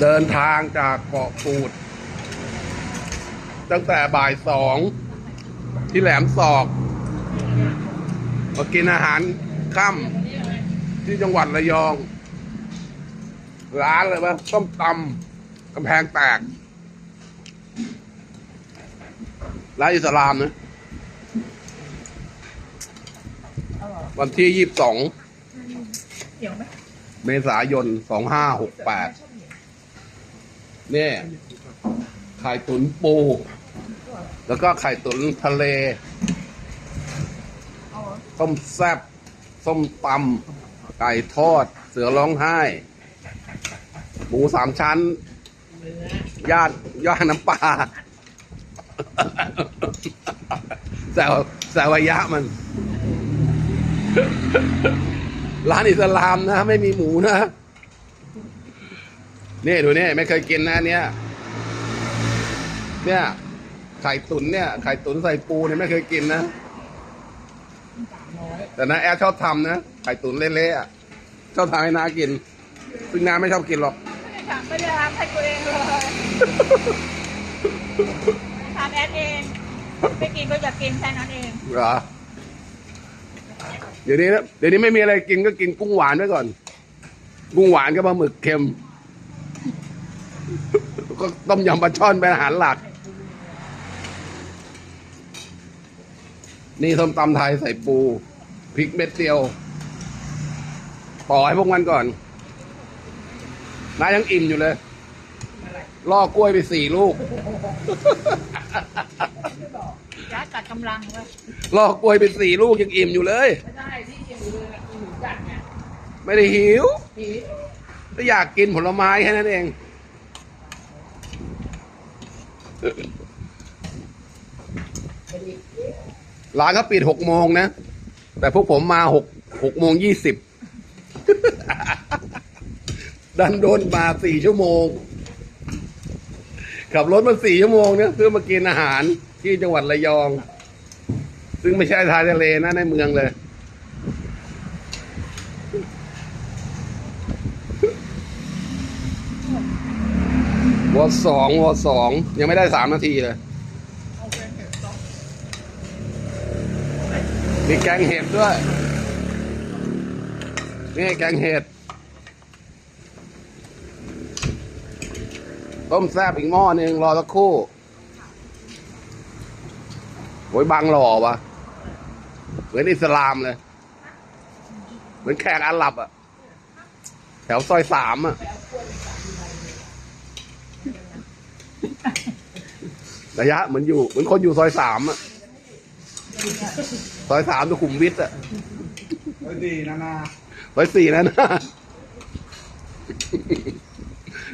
เดินทางจากเกาะปูด ตั้งแต่บ่ายสองที่แหลมศอกมากินอาหารค่ำที่จังหวัดระยอง ร้านเลยปะต้มตำกำแพงแตก ร้านอิสลามนะวันที่ยี่สิบสองเหี่ยวไหมเมษายนสองห้าหกแปด เนี่ยไข่ตุ๋นปู แล้วก็ไข่ตุ๋นทะเล ต้มแซ่บส้มตำไก่ทอด เสือร้องไห้ หมูสามชั้น ย่านย่านน้ำปลาแซวแซวยะมัน ร้านอิสลามนะ ไม่มีหมูนะ นี่ดูนี่ไม่เคยกินนะอันเนี้ยเนี่ยไข่ตุ๋นเนี่ยไข่ตุ๋นใส่ปูเนี่ยไม่เคยกินนะแต่นาแอร์ชอบทำนะไข่ตุ๋นเละๆอะชอบทำให้น้ากิน ซึ่งน้าไม่ชอบกินหรอกไม่ได้ทำไม่ได้ทำให้ตัวเองเลยทำแอดเองไม่กินก็อยากกินแค่นั้นเองเหรอเดี๋ยวนี้นะเดี๋ยวนี้ไม่มีอะไรกินก็กินกุ้งหวานไว้ก่อน กุ้งหวานก็ปลาหมึกเค็ม ก็ต้มยำปลาช่อนเป็นอาหารหลัก นี่ส้มตำไทยใส่ปูพริกเม็ดเดียวปล่อยพวกมันก่อนน้ายังอิ่มอยู่เลย ล่อกล้วยไปสี่ลูกยัดกัดกำลังเว้ยล่อกล้วยไปสี่ลูกยังอิ่มอยู่เลย ไม่ได้ที่กินเลยหิวจัดไงไม่ได้หิว หิวก็อยากกินผลไม้แค่นั้นเอง ร้านเขาปิดหกโมงนะ แต่พวกผมมาหกหกโมงยี่สิบดันโดนมาสี่ชั่วโมง ขับรถมาสี่ชั่วโมงเนี่ยเพื่อมากินอาหารที่จังหวัดระยอง ซึ่งไม่ใช่ทายทะเลนะในเมืองเลย วอสองวอสองยังไม่ได้สามนาทีเลยเอาไปเถอะต้องมีแกงเห็ดด้วย นี่แกงเห็ด ต้มแซบอีกหม้อหนึ่งรอสักครู่โอ้ยบังหล่อวะเหมือนอิสลามเลย เหมือนแขกอาหรับอะแถวซอยสามอะ ระยะเหมือนอยู่ เหมือนคนอยู่ซอยสามอะซอยสามสุขุมวิทอะเฮ้ยดีนะนาซอยสี่นะนะ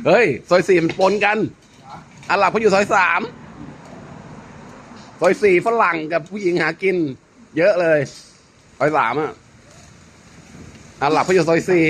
เฮ้ยซอยสี่มันปนกันอาหรับเขาอยู่ซอยสามซอยสี่ฝรั่งกับผู้หญิงหากิน เยอะเลยซอยสามอะอาหรับเขาอยู่ซอยสี่